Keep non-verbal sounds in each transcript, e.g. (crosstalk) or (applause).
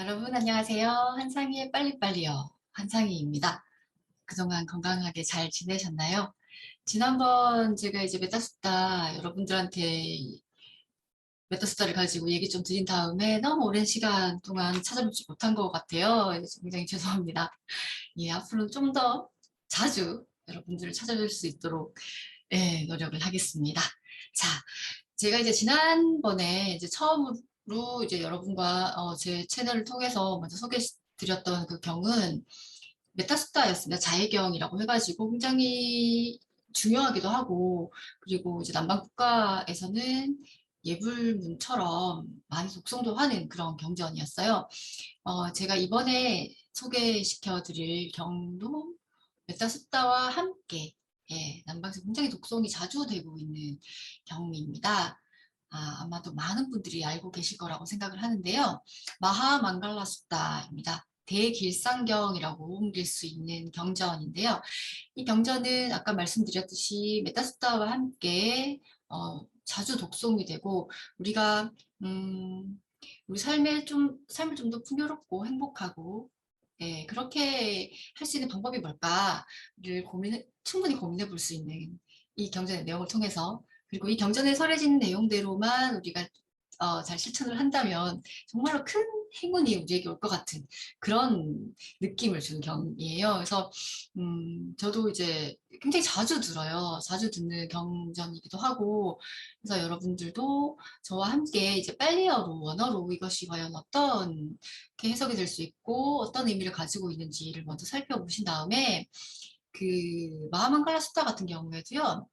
여러분 안녕하세요. 한상희의 빨리빨리요. 한상희입니다. 그동안 건강하게 잘 지내셨나요? 지난번 제가 이제 메타스타 여러분들한테 메타스타를 가지고 얘기 좀 드린 다음에 너무 오랜 시간 동안 찾아뵙지 못한 것 같아요. 굉장히 (laughs) 죄송합니다. 예, 앞으로는 좀더 자주 여러분들을 찾아뵐 수 있도록 예, 노력을 하겠습니다. 자, 제가 이제 지난번에 이제 처음으 로 이제 여러분과 어, 제 채널을 통해서 먼저 소개드렸던 그 경은 메타스타였습니다. 자해경이라고 해가지고 굉장히 중요하기도 하고 그리고 이제 남방 국가에서는 예불문처럼 많이 독송도 하는 그런 경전이었어요. 어, 제가 이번에 소개시켜 드릴 경도 메타스타와 함께 예, 남방에서 굉장히 독송이 자주 되고 있는 경입니다. 아, 아마도 많은 분들이 알고 계실 거라고 생각을 하는데요. 마하만갈라 숫다입니다. 대길상경이라고 옮길 수 있는 경전인데요. 이 경전은 아까 말씀드렸듯이 메타스타와 함께 어, 자주 독송이 되고 우리가 음, 우리 삶에 좀 삶을 좀 더 풍요롭고 행복하고 예, 그렇게 할 수 있는 방법이 뭘까를 고민 충분히 고민해 볼 수 있는 이 경전의 내용을 통해서 그리고 이 경전에 설해진 내용대로만 우리가 어, 잘 실천을 한다면 정말로 큰 행운이 우리에게 올 것 같은 그런 느낌을 주는 경이에요. 그래서 음, 저도 이제 굉장히 자주 들어요. 자주 듣는 경전이기도 하고 그래서 여러분들도 저와 함께 이제 빨리어로 원어로 이것이 과연 어떤 해석이 될 수 있고 어떤 의미를 가지고 있는지를 먼저 살펴보신 다음에 그 마하만갈라 수다 같은 경우에도요.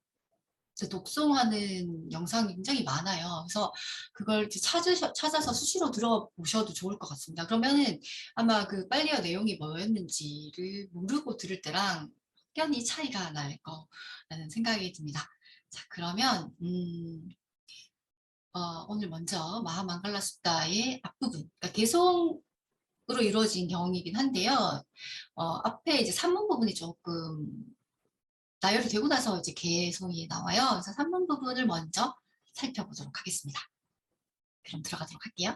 독송하는 영상이 굉장히 많아요. 그래서 그걸 찾으셔, 찾아서 수시로 들어보셔도 좋을 것 같습니다. 그러면은 아마 그 빨리어 내용이 뭐였는지를 모르고 들을 때랑 확연히 차이가 날 거라는 생각이 듭니다. 자, 그러면 음, 어, 오늘 먼저 마하만갈라 숫다의 앞부분, 그러니까 개송 으로 이루어진 경이긴 한데요. 어, 앞에 이제 산문 부분이 조금 나열이 되고 나서 이제 개송이 나와요. 그래서 3번 부분을 먼저 살펴보도록 하겠습니다. 그럼 들어가도록 할게요.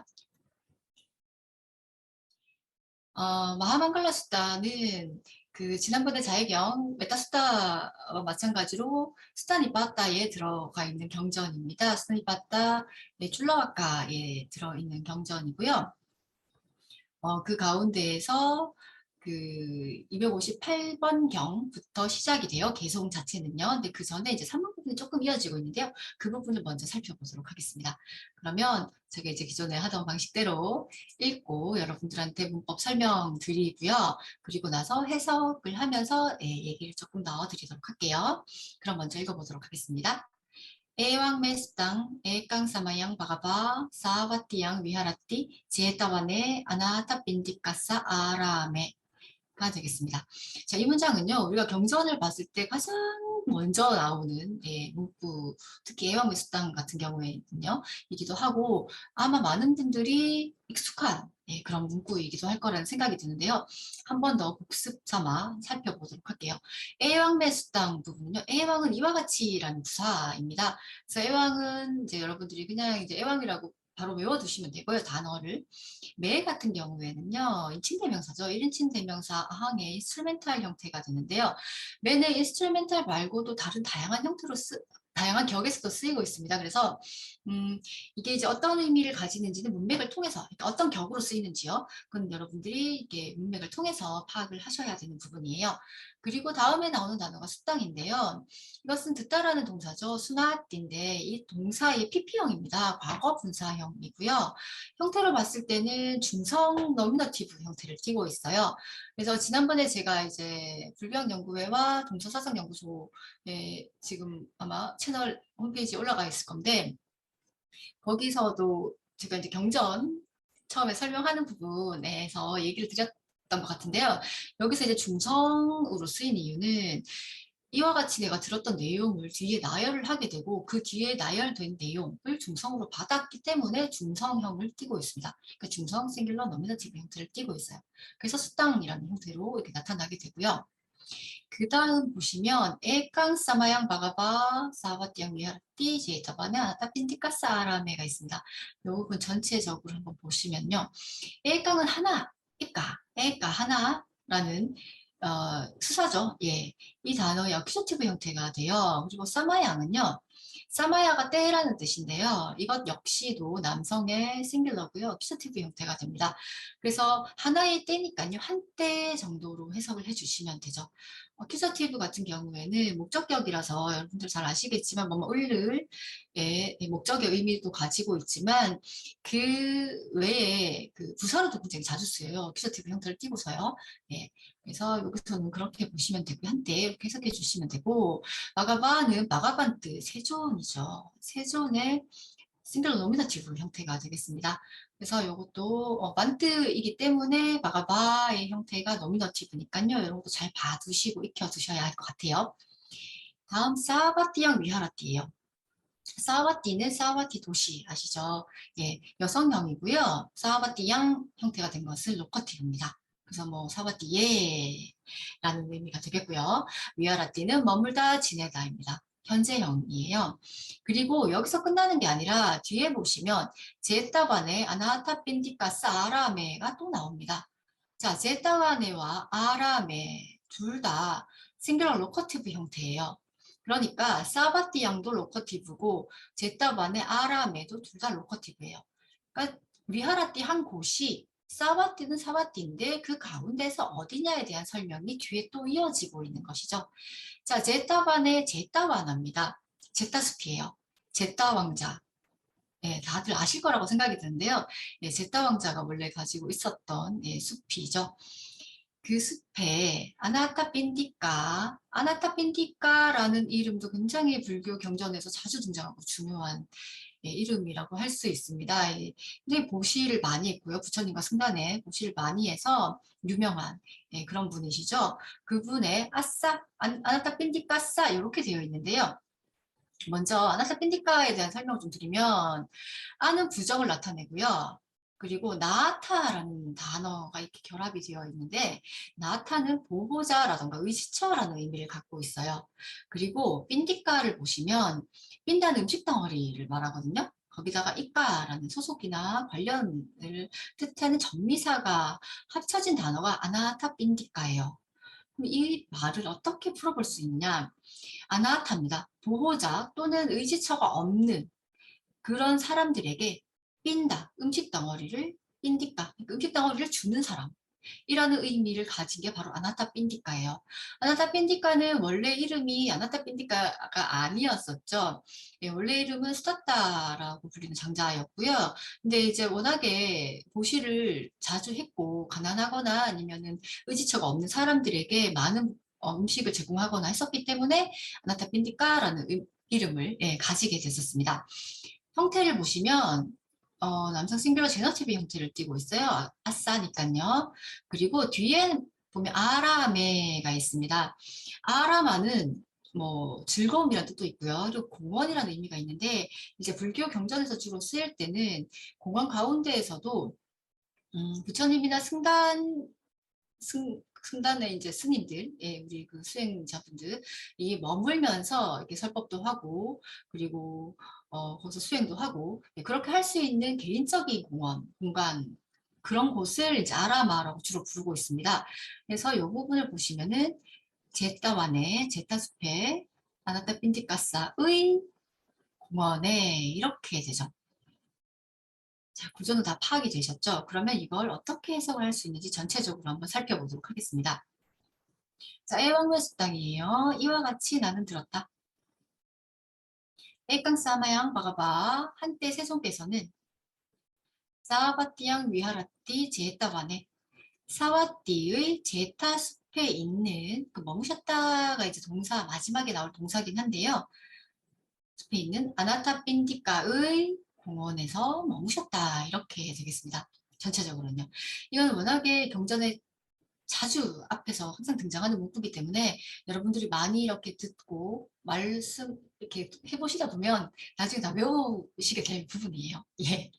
어, 마하만갈라 수다는 그 지난번에 자해경 메타수다와 마찬가지로 수다니바따에 들어가 있는 경전입니다. 수다니바따의 출라와카에 들어있는 경전이고요. 어, 그 가운데에서 그 258번 경부터 시작이 돼요. 개송 자체는요. 근데 그 전에 이제 3번 부분이 조금 이어지고 있는데요. 그 부분을 먼저 살펴보도록 하겠습니다. 그러면 제가 이제 기존에 하던 방식대로 읽고 여러분들한테 문법 설명 드리고요. 그리고 나서 해석을 하면서 예, 얘기를 조금 넣어 드리도록 할게요. 그럼 먼저 읽어보도록 하겠습니다. 에왕메스땅 에깡사마양 바가바 사와티양 위하라티 제타와네 아나타빈디카사 아라메 가 되겠습니다. 자, 이 문장은요, 우리가 경전을 봤을 때 가장 먼저 나오는 예, 문구, 특히 애왕메수당 같은 경우에는요, 이기도 하고 아마 많은 분들이 익숙한 예, 그런 문구이기도 할 거라는 생각이 드는데요. 한 번 더 복습 삼아 살펴보도록 할게요. 애왕매 수당 부분은요. 애왕은 이와 같이라는 부사입니다. 그래서 애왕은 이제 여러분들이 그냥 이제 애왕이라고 바로 외워두시면 되고요. 단어를. 매 같은 경우에는요. 인칭 대명사죠. 1인칭 대명사 항의 인스트루멘탈 형태가 되는데요. 매는 인스트루멘탈 말고도 다른 다양한 형태로 쓰, 다양한 격에서도 쓰이고 있습니다. 그래서 음, 이게 이제 어떤 의미를 가지는지는 문맥을 통해서 그러니까 어떤 격으로 쓰이는지요. 그건 여러분들이 이게 문맥을 통해서 파악을 하셔야 되는 부분이에요. 그리고 다음에 나오는 단어가 수당인데요. 이것은 듣다라는 동사죠. 수나띠인데 이 동사의 PP형입니다. 과거 분사형이고요. 형태로 봤을 때는 중성 너미너티브 형태를 띠고 있어요. 그래서 지난번에 제가 이제 불병연구회와 동서사상연구소에 지금 아마 채널 홈페이지에 올라가 있을 건데 거기서도 제가 이제 경전 처음에 설명하는 부분에서 얘기를 드렸 것 같은데요. 여기서 이제 중성으로 쓰인 이유는 이와 같이 내가 들었던 내용을 뒤에 나열을 하게 되고 그 뒤에 나열된 내용을 중성으로 받았기 때문에 중성형을 띠고 있습니다. 그러니까 중성 싱귤러 노미너티브 형태를 띠고 있어요. 그래서 수당이라는 형태로 이렇게 나타나게 되고요. 그 다음 보시면 에깡 사마양 바가바 사바띠양 위하르띠 제이타바네 아나타 핀티카 사라메가 있습니다. 이 부분 전체적으로 한번 보시면요. 에깡은 하나, 에까, 에까 하나라는 어, 수사죠. 예, 이 단어의 어큐저티브 형태가 돼요. 그리고 사마양은요. 사마야가 때라는 뜻인데요. 이것 역시도 남성의 싱글러고요. 어큐저티브 형태가 됩니다. 그래서 하나의 때니까요. 한때 정도로 해석을 해주시면 되죠. 어큐저티브 같은 경우에는 목적격이라서 여러분들 잘 아시겠지만 뭐뭐 을을 예, 목적의 의미도 가지고 있지만 그 외에 그 부사로도 굉장히 자주 쓰여요. 어큐저티브 형태를 띄고서요. 예, 그래서 여기서는 그렇게 보시면 되고 한때 이렇게 해석해 주시면 되고 마가바는 마가반 뜻 세존이죠. 세존의 싱글러 노미나티브 형태가 되겠습니다. 그래서 이것도 어, 만트이기 때문에 마가바의 형태가 노미너티브니까요. 이런 것도 잘 봐두시고 익혀두셔야 할 것 같아요. 다음 사바티형 위하라티예요. 사와티는 사와티 도시 아시죠? 예, 여성형이고요. 사와티양 형태가 된 것은 로커티브입니다. 그래서 뭐 사와티예 라는 의미가 되겠고요. 위아라티는 머물다 지내다입니다. 현재형이에요. 그리고 여기서 끝나는 게 아니라 뒤에 보시면 제타바네 아나타 빈디카스 아라메가 또 나옵니다. 자, 제타바네와 아라메 둘 다 싱글러 로커티브 형태예요. 그러니까 사바티 양도 로커티브고 제타바네 아라메도 둘 다 로커티브예요. 그러니까 위하라티 한 곳이 사바티는 사바티인데 그 가운데서 어디냐에 대한 설명이 뒤에 또 이어지고 있는 것이죠. 자, 제타반의 제타반합니다. 제타숲이에요. 제타 왕자. 예, 다들 아실 거라고 생각이 드는데요. 예, 제타 왕자가 원래 가지고 있었던 예, 숲이죠. 그 숲에 아나타 빈디까, 아나타 빈디까라는 이름도 굉장히 불교 경전에서 자주 등장하고 중요한 예, 이름이라고 할 수 있습니다. 예, 근데 보시를 많이 했고요. 부처님과 승단에 보시를 많이 해서 유명한 예, 그런 분이시죠. 그분의 아싸, 안- 아나타 빈디까싸 이렇게 되어 있는데요. 먼저 아나타 빈디까에 대한 설명을 좀 드리면 아는 부정을 나타내고요. 그리고 나타라는 단어가 이렇게 결합이 되어 있는데 나타는 보호자라던가 의지처라는 의미를 갖고 있어요. 그리고 빈디까를 보시면 빈다는 음식 덩어리를 말하거든요. 거기다가 이까라는 소속이나 관련을 뜻하는 전미사가 합쳐진 단어가 아나타 빈디까예요. 그럼 이 말을 어떻게 풀어볼 수 있냐? 아나타입니다. 보호자 또는 의지처가 없는 그런 사람들에게 빈다, 음식 덩어리를 빈디까, 그러니까 음식 덩어리를 주는 사람. 이라는 의미를 가진 게 바로 아나타 빈디까예요. 아나타 빈디까는 원래 이름이 아나타 빈디까가 아니었었죠. 예, 원래 이름은 스타타라고 불리는 장자였고요. 근데 이제 워낙에 보시를 자주 했고 가난하거나 아니면은 의지처가 없는 사람들에게 많은 어, 음식을 제공하거나 했었기 때문에 아나타 빈디까라는 의- 이름을 예, 가지게 됐었습니다. 형태를 보시면 어, 남성 싱글러 제너티브 형태를 띠고 있어요. 아- 아싸니까요. 그리고 뒤에 보면 아라메가 있습니다. 아라마는 뭐 즐거움이라는 뜻도 있고요. 그리고 공원이라는 의미가 있는데 이제 불교 경전에서 주로 쓰일 때는 공원 가운데에서도 음, 부처님이나 승단 승, 승단의 이제 스님들, 예, 우리 그 수행자분들이 머물면서 이렇게 설법도 하고 그리고 어, 거기서 수행도 하고 예, 그렇게 할 수 있는 개인적인 공원, 공간 그런 곳을 이제 아라마라고 주로 부르고 있습니다. 그래서 이 부분을 보시면은 제타완의 제타숲에 아나타 빈티카사의 공원에 이렇게 되죠. 자, 구조는 다 파악이 되셨죠? 그러면 이걸 어떻게 해석을 할 수 있는지 전체적으로 한번 살펴보도록 하겠습니다. 자, 애왕면 숙당이에요. 이와 같이 나는 들었다. 에깡 사마양 바가바 한때 세손께서는 사바띠양 위하라띠 제타반에 사와띠의 제타 숲에 있는 그 머무셨다가 이제 동사 마지막에 나올 동사긴 한데요. 숲에 있는 아나타 빈디카의 공원에서 머무셨다 이렇게 되겠습니다. 전체적으로는요. 이건 워낙에 경전에 자주 앞에서 항상 등장하는 문구이기 때문에 여러분들이 많이 이렇게 듣고 말씀 이렇게 해보시다 보면 나중에 다 외우시게 될 부분이에요. 예.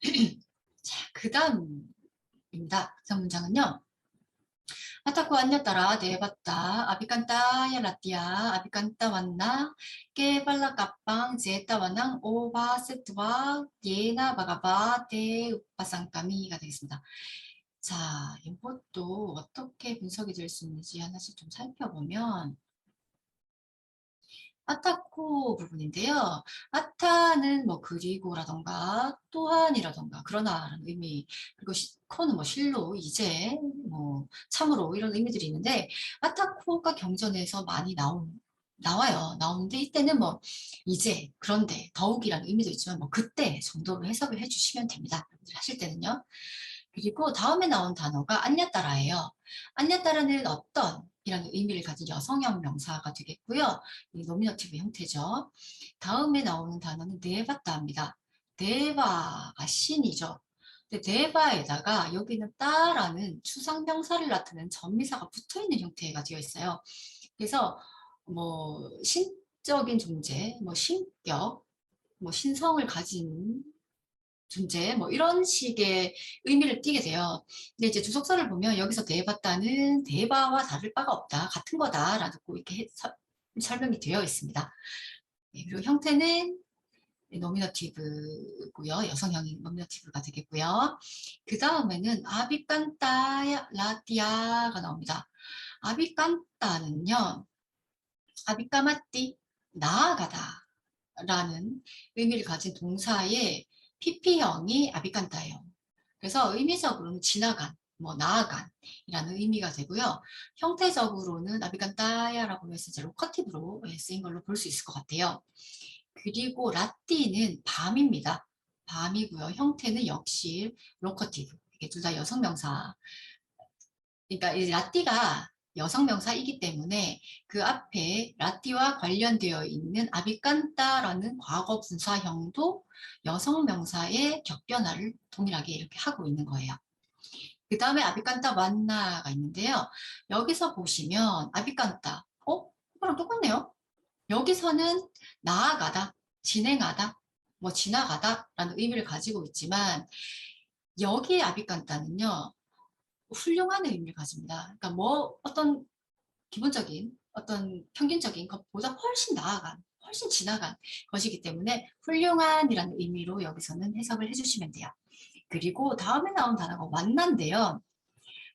(clears throat) 자, 그 다음입니다. 그 다음 문장은요. 아타쿠 안냐따라. 네바따 아비칸따 야 라띠아. 아비칸따 왔나? 깨발라 까빵 제따 와낭 오바 세트와 예나 바가바 데 우빠상까미가 되겠습니다. 자, 이것도 어떻게 분석이 될 수 있는지 하나씩 좀 살펴보면 아타코 부분인데요. 아타는 뭐 그리고라던가 또한이라던가 그러나라는 의미 그리고 시, 코는 뭐 실로 이제 뭐 참으로 이런 의미들이 있는데 아타코가 경전에서 많이 나온 나와요. 나오는데 이때는 뭐 이제 그런데 더욱이라는 의미도 있지만 뭐 그때 정도로 해석을 해주시면 됩니다. 하실 때는요. 그리고 다음에 나온 단어가 안냐따라예요. 안냐따라는 어떤 이라는 의미를 가진 여성형 명사가 되겠고요. 이 노미너티브 형태죠. 다음에 나오는 단어는 네바따입니다. 네바가 신이죠. 근데 네바에다가 여기는 따라는 추상명사를 나타내는 전미사가 붙어있는 형태가 되어 있어요. 그래서 뭐 신적인 존재, 뭐 신격, 뭐 신성을 가진 존재 뭐 이런 식의 의미를 띠게 돼요. 근데 이제 주석사를 보면 여기서 대바다는 대바와 다를 바가 없다. 같은 거다라고 이렇게 해, 서, 설명이 되어 있습니다. 네, 그리고 형태는 노미너티브고요. 여성형인 노미너티브가 되겠고요. 그 다음에는 아비칸따 라띠아가 나옵니다. 아비칸따는요. 아비까마띠 나아가다 라는 의미를 가진 동사의 PP형이 아비칸타예요. 그래서 의미적으로는 지나간, 뭐 나아간 이라는 의미가 되고요. 형태적으로는 아비칸타야라고 해서 이제 로커티브로 쓰인 걸로 볼 수 있을 것 같아요. 그리고 라띠는 밤입니다. 밤이고요. 형태는 역시 로커티브. 이게 둘 다 여성 명사. 그러니까 이 라띠가 여성 명사이기 때문에 그 앞에 라띠와 관련되어 있는 아비칸따라는 과거 분사형도 여성 명사의 격변화를 동일하게 이렇게 하고 있는 거예요. 그 다음에 아비칸따 만나가 있는데요. 여기서 보시면 아비칸따, 어? 이거랑 똑같네요. 여기서는 나아가다, 진행하다, 뭐 지나가다 라는 의미를 가지고 있지만 여기에 아비칸따는요. 훌륭한 의미를 가집니다. 그러니까 뭐 어떤 기본적인 어떤 평균적인 것보다 훨씬 나아간 훨씬 지나간 것이기 때문에 훌륭한이라는 의미로 여기서는 해석을 해주시면 돼요. 그리고 다음에 나온 단어가 완난데요.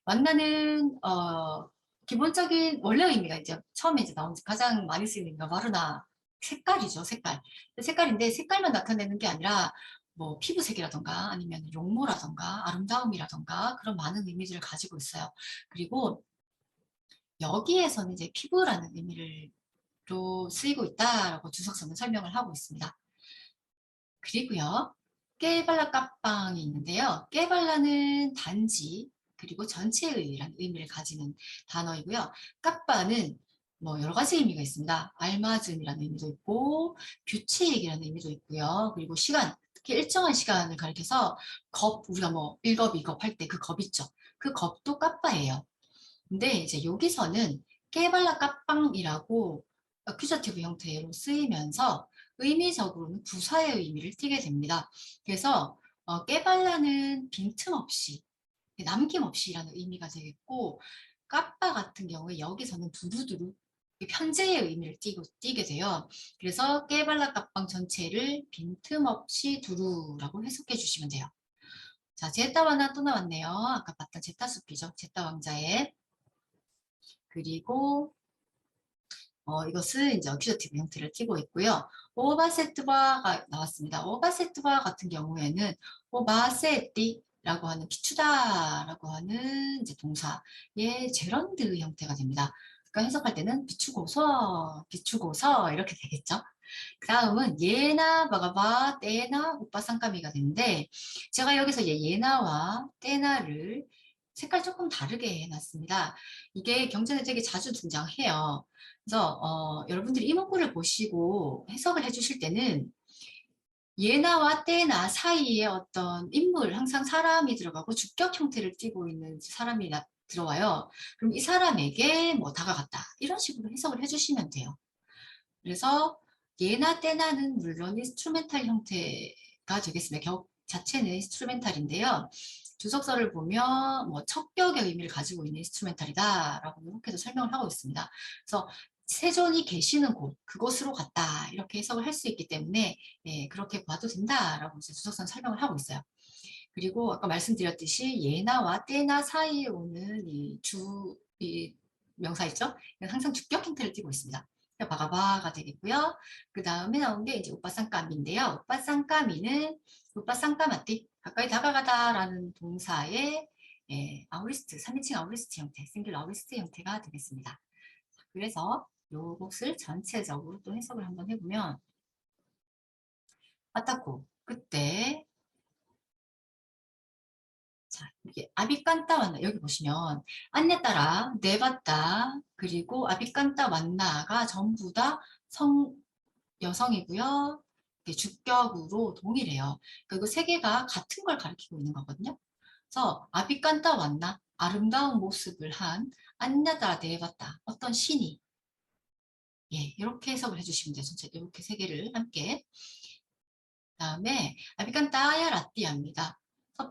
완나는 어, 기본적인 원래 의미가 이제 처음에 이제 나온 가장 많이 쓰이는 게 마르나 색깔이죠, 색깔. 색깔인데 색깔만 나타내는 게 아니라 뭐 피부색이라던가 아니면 용모라던가 아름다움이라던가 그런 많은 의미들을 가지고 있어요. 그리고 여기에서는 이제 피부라는 의미를 로 쓰이고 있다라고 주석서는 설명을 하고 있습니다. 그리고요. 깨발라 까빵이 있는데요. 깨발라는 단지 그리고 전체의라는 의미를 가지는 단어이고요. 까빠는 뭐 여러 가지 의미가 있습니다. 알맞음이라는 의미도 있고 규칙이라는 의미도 있고요. 그리고 시간, 특히 일정한 시간을 가리켜서 겁, 우리가 뭐 1겁, 2겁 할 때 그 겁 있죠. 그 겁도 까빠예요. 근데 이제 여기서는 깨발라 까빵이라고 어큐저티브 형태로 쓰이면서 의미적으로는 부사의 의미를 띠게 됩니다. 그래서 어, 깨발라는 빈틈없이 남김없이라는 의미가 되겠고 까빠 같은 경우에 여기서는 두루두루 편제의 의미를 띠고, 띠게 돼요. 그래서 깨발라 까빵 전체를 빈틈없이 두루라고 해석해 주시면 돼요. 자, 제따 와나 또 나왔네요. 아까 봤던 제따 숲이죠. 제따 왕자의. 그리고 어, 이것은 이제 어큐저티브 형태를 띠고 있고요. 오바세트바가 나왔습니다. 오바세트바 같은 경우에는 오바세띠라고 하는 비추다라고 하는 이제 동사의 제런드 형태가 됩니다. 그러니까 해석할 때는 비추고서, 비추고서 이렇게 되겠죠. 그 다음은 예나 바가바 떼나 오빠 쌍까미가 되는데 제가 여기서 예나와 떼나를 색깔 조금 다르게 해놨습니다. 이게 경전에 되게 자주 등장해요. 그래서 어, 여러분들이 이 문구를 보시고 해석을 해주실 때는 예나와 때나 사이에 어떤 인물, 항상 사람이 들어가고 주격 형태를 띠고 있는 사람이 나, 들어와요. 그럼 이 사람에게 뭐 다가갔다. 이런 식으로 해석을 해주시면 돼요. 그래서 예나 때나는 물론 인스트루멘탈 형태가 되겠습니다. 격 자체는 인스트루멘탈인데요. 주석서를 보면 뭐 척격의 의미를 가지고 있는 인스트루멘탈이다라고 이렇게도 설명을 하고 있습니다. 그래서 세존이 계시는 곳, 그곳으로 갔다 이렇게 해석을 할 수 있기 때문에 예, 그렇게 봐도 된다라고 이제 주석서는 설명을 하고 있어요. 그리고 아까 말씀드렸듯이 예나와 때나 사이에 오는 이 주, 이 명사 있죠? 항상 주격 형태를 띠고 있습니다. 바가바가 되겠고요. 그 다음에 나온 게 이제 오빠 쌍까미인데요. 오빠 쌍까미는 오빠 쌍까마띠 가까이 다가가다라는 동사의 예, 아우리스트, 3인칭 아우리스트 형태, 싱글 아우리스트 형태가 되겠습니다. 그래서 요것을 전체적으로 또 해석을 한번 해보면 아타코 그때 자, 이게 아비깐따 왔나 여기 보시면 안내 따라 내봤다 그리고 아비깐따 왔나가 전부 다 성 여성이고요. 주격으로 동일해요. 그리고 세 개가 같은 걸 가리키고 있는 거거든요. 그래서 아비깐따 왔나 아름다운 모습을 한 안냐다 내봤다 어떤 신이 예 이렇게 해석을 해주시면 돼요. 전체 이렇게 세 개를 함께 다음에 아비깐따야 라띠아입니다.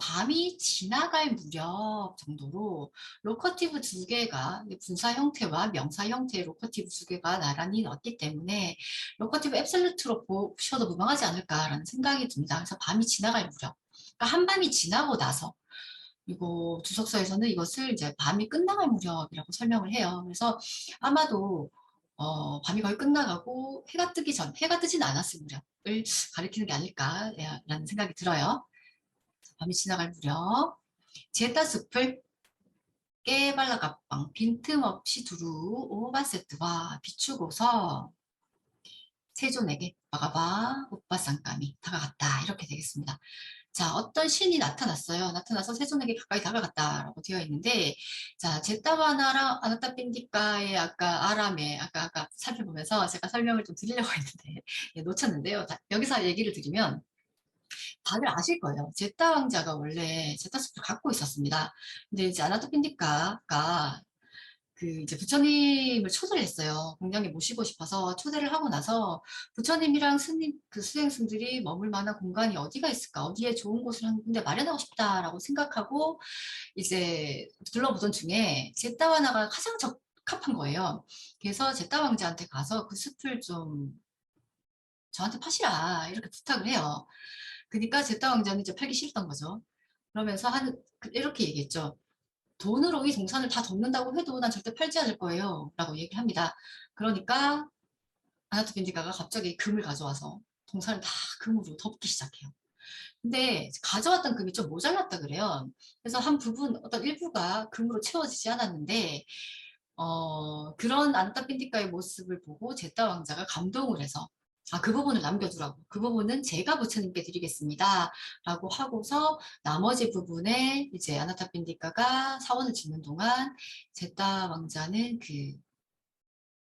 밤이 지나갈 무렵 정도로 로커티브 두 개가 분사 형태와 명사 형태의 로커티브 두 개가 나란히 넣었기 때문에 로커티브 앱솔루트로 보셔도 무방하지 않을까라는 생각이 듭니다. 그래서 밤이 지나갈 무렵 그러니까 한밤이 지나고 나서 그리고 주석서에서는 이것을 이제 밤이 끝나갈 무렵이라고 설명을 해요. 그래서 아마도 어, 밤이 거의 끝나가고 해가 뜨기 전, 해가 뜨진 않았을 무렵을 가리키는 게 아닐까라는 생각이 들어요. 밤이 지나갈 무렵 제타 숲을 깨발라 갑방 빈틈없이 두루 오바세트와 비추고서 세존에게 마가바 오빠 쌍감이 다가갔다 이렇게 되겠습니다. 자 어떤 신이 나타났어요. 나타나서 세존에게 가까이 다가갔다라고 되어 있는데 자 제타바나랑 아나타핀디카의 아까 아람의 아까 아까 살펴보면서 제가 설명을 좀 드리려고 했는데 예, 놓쳤는데요. 자, 여기서 얘기를 드리면 다들 아실 거예요. 제타 왕자가 원래 제타 숲을 갖고 있었습니다. 근데 이제 아나토핀디카가 그 이제 부처님을 초대를 했어요. 공장에 모시고 싶어서 초대를 하고 나서 부처님이랑 스님 그 수행승들이 머물 만한 공간이 어디가 있을까? 어디에 좋은 곳을 한 군데 마련하고 싶다라고 생각하고 이제 둘러보던 중에 제타 와나가 가장 적합한 거예요. 그래서 제타 왕자한테 가서 그 숲을 좀 저한테 파시라 이렇게 부탁을 해요. 그러니까 제타 왕자는 이제 팔기 싫었던 거죠. 그러면서 한그 이렇게 얘기했죠. 돈으로 이 동산을 다 덮는다고 해도 난 절대 팔지 않을 거예요. 라고 얘기를 합니다. 그러니까 아나토 빈디가가 갑자기 금을 가져와서 동산을 다 금으로 덮기 시작해요. 근데 가져왔던 금이 좀 모자랐다 그래요. 그래서 한 부분, 어떤 일부가 금으로 채워지지 않았는데 어, 그런 아나타핀디카의 모습을 보고 제타 왕자가 감동을 해서 아, 그 부분을 남겨두라고. 그 부분은 제가 부처님께 드리겠습니다. 라고 하고서 나머지 부분에 이제 아나타핀디카가 사원을 짓는 동안 제타 왕자는 그,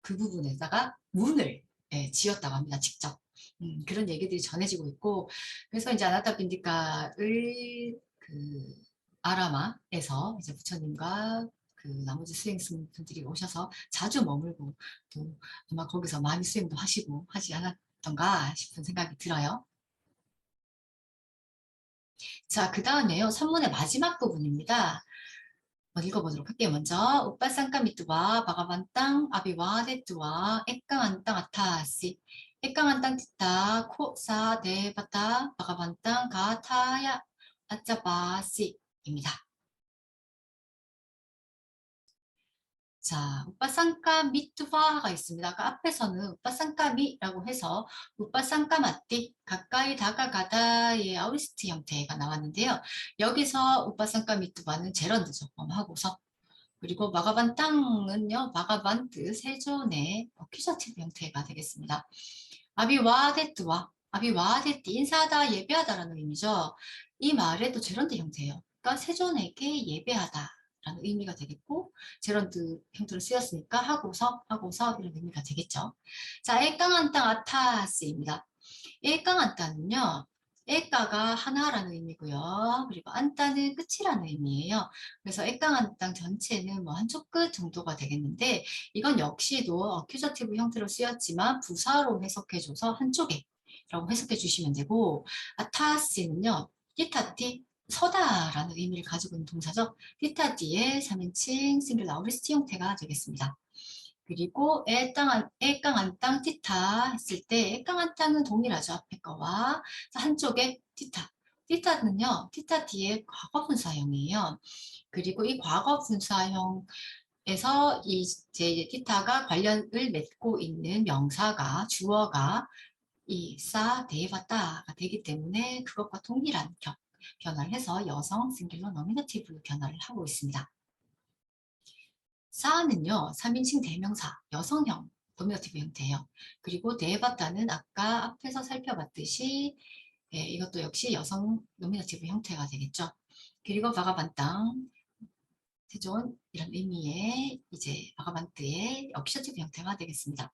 그 부분에다가 문을 예, 지었다고 합니다. 직접. 음, 그런 얘기들이 전해지고 있고 그래서 이제 아나타핀디카의 그 아라마에서 이제 부처님과 그 나머지 수행승분들이 오셔서 자주 머물고 또 아마 거기서 많이 수행도 하시고 하지 않았 던가 싶은 생각이 들어요. 자, 그 다음에요. 선문의 마지막 부분입니다. 읽어보도록 할게요. 먼저 오빠상까미뚜와 바가반땅 아비와 데뚜와 액강안땅 아타시 액강안땅 티타 코사 데바타 바가반땅 가타야 아짜바시입니다. 자, 우빠상까 미투바가 있습니다. 그 앞에서는 우빠상까미라고 해서 우빠상까마띠 가까이 다가가다의 아우리스트 형태가 나왔는데요. 여기서 우빠상까 미투바는 제런드죠. 하고서 그리고 마가반 땅은요. 마가반트 세존의 어큐자티브 형태가 되겠습니다. 아비와데트와 아비와데티 인사하다 예배하다라는 의미죠. 이 말에도 제런드 형태예요. 그러니까 세존에게 예배하다 라는 의미가 되겠고 제런드 형태로 쓰였으니까 하고서 하고서 이런 의미가 되겠죠. 자, 애깡한 땅 아타스입니다. 애깡한 땅은요. 애가가 하나라는 의미고요. 그리고 안따는 끝이라는 의미예요. 그래서 애깡한 땅 전체는 뭐 한쪽 끝 정도가 되겠는데 이건 역시도 어큐저티브 형태로 쓰였지만 부사로 해석해줘서 한쪽에 라고 해석해 주시면 되고 아타스는요. 히타티 서다라는 의미를 가지고 있는 동사죠. 티타 뒤에 3인칭 싱글라 오리스트 형태가 되겠습니다. 그리고 애땅 애깡 안땅 티타 했을 때 애깡 안땅은 동일하죠 앞에 거와 한쪽에 티타 티타는요 티타 뒤에 과거 분사형이에요 그리고 이 과거 분사형에서 이제 티타가 관련을 맺고 있는 명사가 주어가 이싸 데이바따가 되기 때문에 그것과 동일한 격, 변화를 해서 여성 싱글러 노미너티브로 변화를 하고 있습니다. 사는요 3인칭 대명사 여성형 노미너티브 형태예요. 그리고 데이바따는 아까 앞에서 살펴봤듯이 예, 이것도 역시 여성 노미너티브 형태가 되겠죠. 그리고 바가반땅 세존 이런 의미의 이제 바가반트의 억셔티브 형태가 되겠습니다.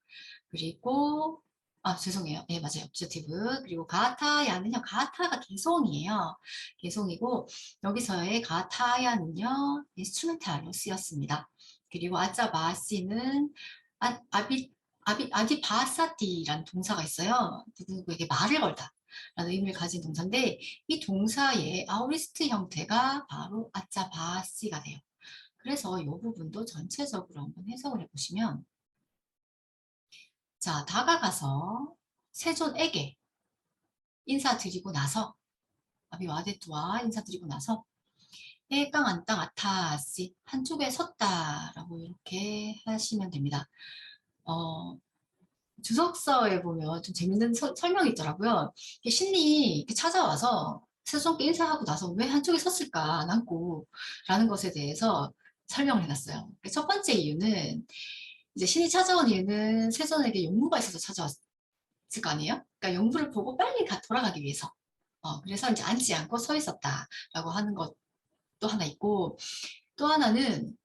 그리고 아 죄송해요. 네 맞아요. objective 그리고 가타야는요. 가타가 개송이에요. 개송이고 여기서의 가타야는요. 인스트루멘탈로 쓰였습니다. 그리고 아짜바시는 아, 아비 아비 아디바사티라는 동사가 있어요. 누구에게 말을 걸다. 라는 의미를 가진 동사인데 이 동사의 아우리스트 형태가 바로 아짜바시가 돼요. 그래서 이 부분도 전체적으로 한번 해석을 해보시면 자, 다가가서 세존에게 인사드리고 나서 아비와데투와 인사드리고 나서 해강 안땅 아타시 한쪽에 섰다라고 이렇게 하시면 됩니다. 어, 주석서에 보면 좀 재밌는 서, 설명이 있더라고요. 신이 이렇게 찾아와서 세존께 인사하고 나서 왜 한쪽에 섰을까 안 앉고 라는 것에 대해서 설명을 해놨어요. 첫 번째 이유는 이제 신이 찾아온 이유는 세존에게 용무가 있어서 찾아왔을 거 아니에요? 그러니까 용무를 보고 빨리 가, 돌아가기 위해서. 어, 그래서 이제 앉지 않고 서 있었다라고 하는 것도 하나 있고 또 하나는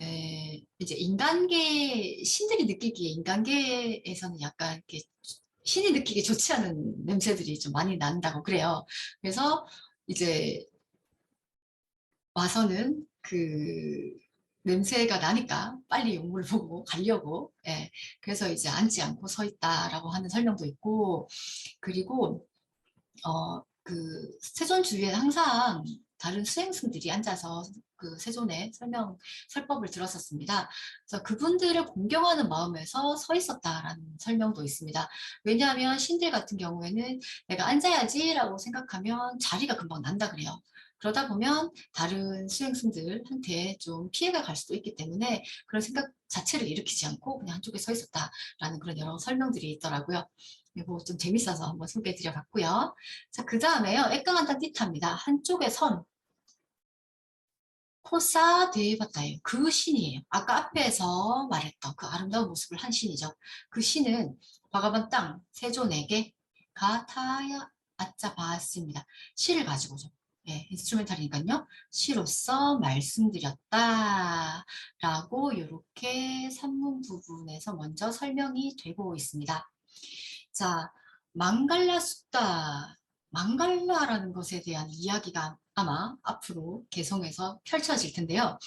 에, 이제 인간계 신들이 느끼기에 인간계에서는 약간 이렇게 신이 느끼기 좋지 않은 냄새들이 좀 많이 난다고 그래요. 그래서 이제 와서는 그 냄새가 나니까 빨리 용물을 보고 가려고 예, 그래서 이제 앉지 않고 서 있다라고 하는 설명도 있고 그리고 어, 그 세존 주위에 항상 다른 수행승들이 앉아서 그 세존의 설명 설법을 들었었습니다. 그래서 그분들을 공경하는 마음에서 서 있었다라는 설명도 있습니다. 왜냐하면 신들 같은 경우에는 내가 앉아야지라고 생각하면 자리가 금방 난다 그래요. 그러다 보면 다른 수행승들한테 좀 피해가 갈 수도 있기 때문에 그런 생각 자체를 일으키지 않고 그냥 한쪽에 서 있었다라는 그런 여러 설명들이 있더라고요. 이거 좀 재밌어서 한번 소개해 드려 봤고요. 자, 그 다음에요. 애강한다 띠타입니다. 한쪽에 선. 코사 데이바타예요. 그 신이에요. 아까 앞에서 말했던 그 아름다운 모습을 한 신이죠. 그 신은 바가반 땅 세존에게 가타야 아짜 바았습니다. 시를 가지고죠. 예, 인스트루멘탈이니까요. 시로서 말씀드렸다 라고 이렇게 산문 부분에서 먼저 설명이 되고 있습니다. 자, 망갈라 숫다 망갈라라는 것에 대한 이야기가 아마 앞으로 개성에서 펼쳐질 텐데요.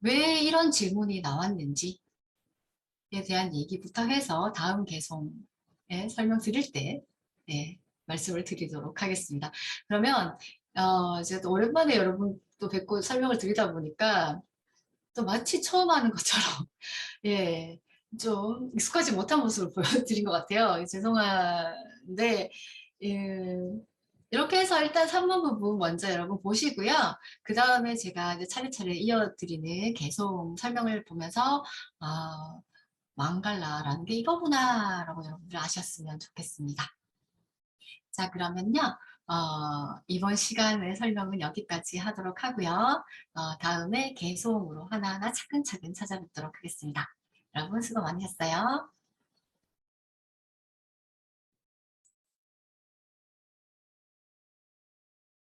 왜 이런 질문이 나왔는지에 대한 얘기부터 해서 다음 개성에 설명 드릴 때 네, 말씀을 드리도록 하겠습니다. 그러면 어, 제가 또 오랜만에 여러분 또 뵙고 설명을 드리다 보니까 또 마치 처음 하는 것처럼 (laughs) 예, 좀 익숙하지 못한 모습을 (laughs) 보여드린 것 같아요. 죄송한데 예, 이렇게 해서 일단 3번 부분 먼저 여러분 보시고요. 그 다음에 제가 이제 차례차례 이어드리는 계속 설명을 보면서 아, 망갈라라는 게 이거구나 라고 여러분들 아셨으면 좋겠습니다. 자 그러면요. 어, 이번 시간의 설명은 여기까지 하도록 하고요. 어, 다음에 개송으로 하나하나 차근차근 찾아뵙도록 하겠습니다. 여러분 수고 많으셨어요.